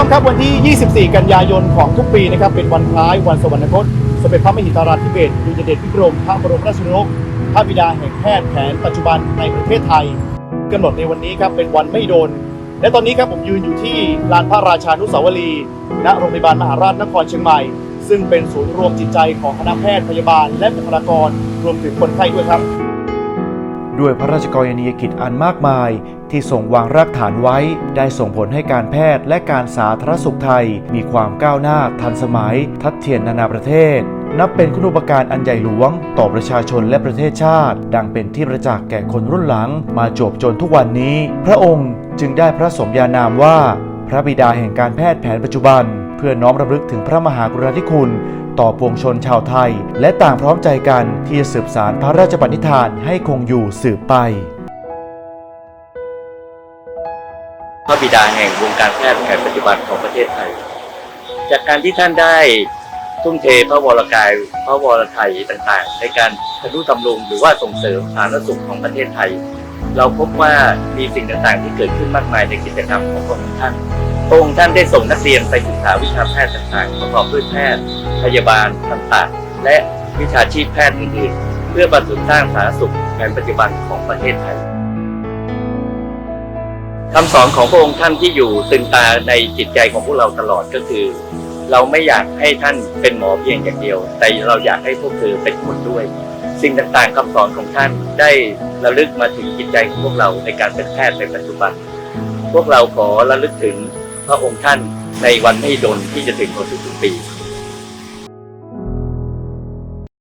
มครับวันที่ 24 กันยายนของทุกปีนะครับเป็นวันคล้ายวันสวรรคตสมเด็จพระมหิดลาธิเบศรดุลยเดชพิกรมพระบรมราชชนกพระบิดาแห่งแพทย์แผนปัจจุบันในประเทศไทยกำหนดในวันนี้ครับเป็นวันไม่โดน และตอนนี้ครับผมยืนอยู่ที่ลานพระราชานุสาวรีณโรงพยาบาลมหาราชนครเชียงใหม่ ซึ่งเป็นศูนย์รวมจิตใจของคณะแพทย์พยาบาลและบุคลากรรวมถึงคนไข้ด้วยครับ ด้วยพระราชกรณียกิจอันมากมาย ที่ส่งวางรากฐานไว้ ได้ส่งผลให้การแพทย์และการสาธารณสุขไทย มีความก้าวหน้าทันสมัย ทัดเทียมนานาประเทศ นับเป็นคุณูปการอันใหญ่หลวง ต่อประชาชนและประเทศชาติ ดังเป็นที่ประจักษ์แก่คนรุ่นหลัง มาจบจนทุกวันนี้ พระองค์จึงได้พระสมญานามว่า พระบิดาแห่งการแพทย์แผนปัจจุบัน เพื่อน้อมรำลึกถึงพระมหากรุณาธิคุณ ต่อปวงชนชาวไทย และต่างพร้อมใจกันที่จะสืบสารพระราชปณิธานให้คงอยู่สืบไป พระบิดาแห่งวงการแพทย์แผนปัจจุบันของประเทศไทย จากการที่ท่านได้ทุ่มเทพระวรกายพระวรไทยต่างๆ ในการทนุบำรุงหรือว่าส่งเสริมสาธารณสุขของประเทศไทย เราพบว่ามีสิ่งต่างๆ ที่เกิดขึ้นมากมายในกิจกรรมของพระองค์ท่านพระองค์ท่านได้ส่งนักเรียนไปศึกษาวิชาแพทย์ต่างๆประกอบด้วยแพทย์ พยาบาลต่างๆ และวิชาชีพแพทย์อื่นๆ เพื่อบรรลุสร้างสาธารณสุขแผนปัจจุบันของประเทศไทยคำสอนของพระองค์ท่านที่อยู่ตึงตาในจิตใจของพวกเราตลอดก็คือ เราไม่อยากให้ท่านเป็นหมอเพียงอย่างเดียว แต่เราอยากให้พวกเธอเป็นคนด้วย สิ่งต่างๆคำสอนของท่านได้ระลึกมาถึงจิตใจของพวกเราในการเป็นแพทย์ในปัจจุบัน พวกเราขอระลึกถึงพระองค์ท่านในวันไม่ดนที่จะถึงของทุกๆปี